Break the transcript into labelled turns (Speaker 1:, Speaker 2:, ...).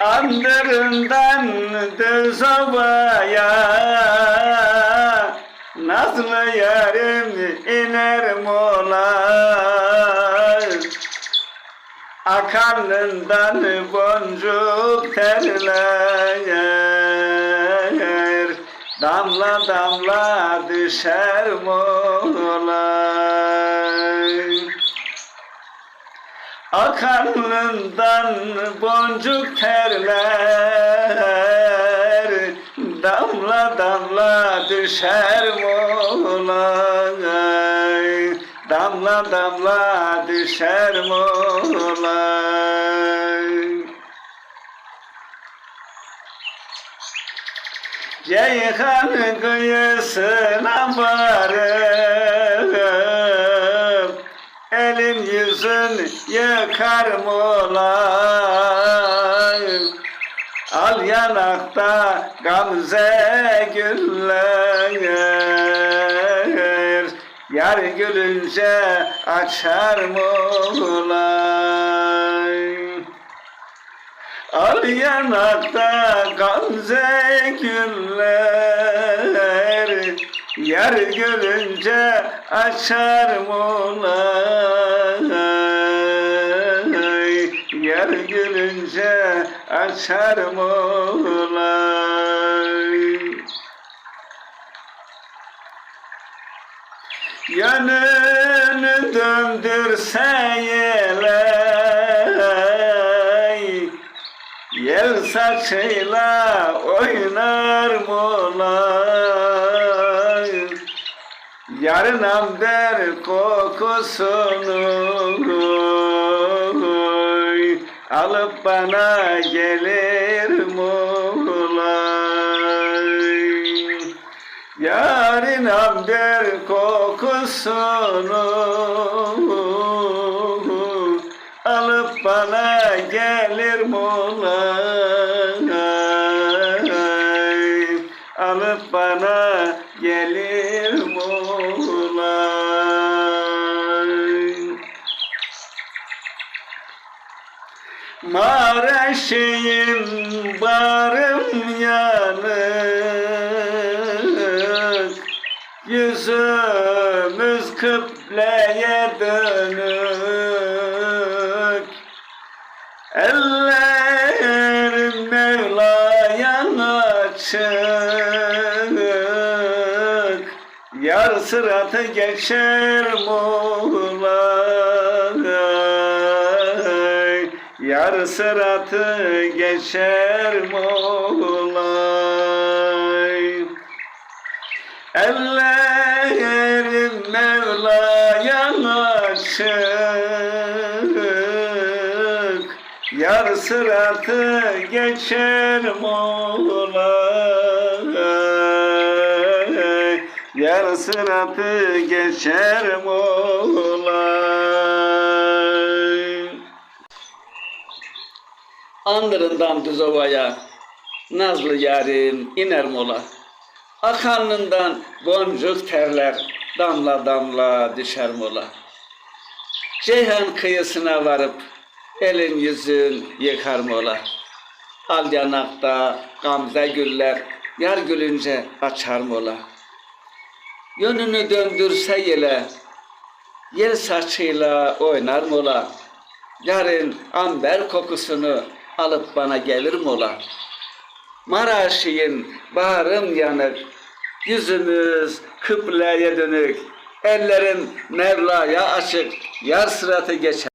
Speaker 1: Andırından düz ovaya Nazlı yarim iner mola. Akarnından boncuk terler. Damla damla düşer mola Akarnından boncuk terler Damla damla düşer molay Damla damla düşer molay Ceyhan kıyısına varıp Elin yüzün yıkar molay Al yanakta gamze güller. Yar gülünce açar molay Al yanakta gamze güller Yar görünce açar molay Yar görünce açar molay Yönünü döndürse yeley. Yel saçıyla oynar molay Yarın amber kokusunu Alıp bana gelir molay Yarın amber kokusunu Alıp bana gelir molay Alıp bana gelir molay Maraş'ın barım yanık. Yüzümüz kıbleye dönük. Ellerim Yar sıratı geçer molay Yar sıratı geçer molay Ellerim Mevla'ya açık Yar sıratı geçer molay sıratı geçer molay Andırından düz ovaya Nazlı yarim iner mola. Akanından boncuk terler Damla damla düşer mola. Ceyhan kıyısına varıp Elin yüzün yıkar mola. Al yanakta gamze güller Yar gülünce açar mola Yönünü döndürse yele Yel saçıyla oynar mola Yarın amber kokusunu alıp bana gelir mola. Maraşi'nin bağrım yanık, yüzümüz kıbleye dönük, ellerim Mevla'ya açık, yar sıratı geçer.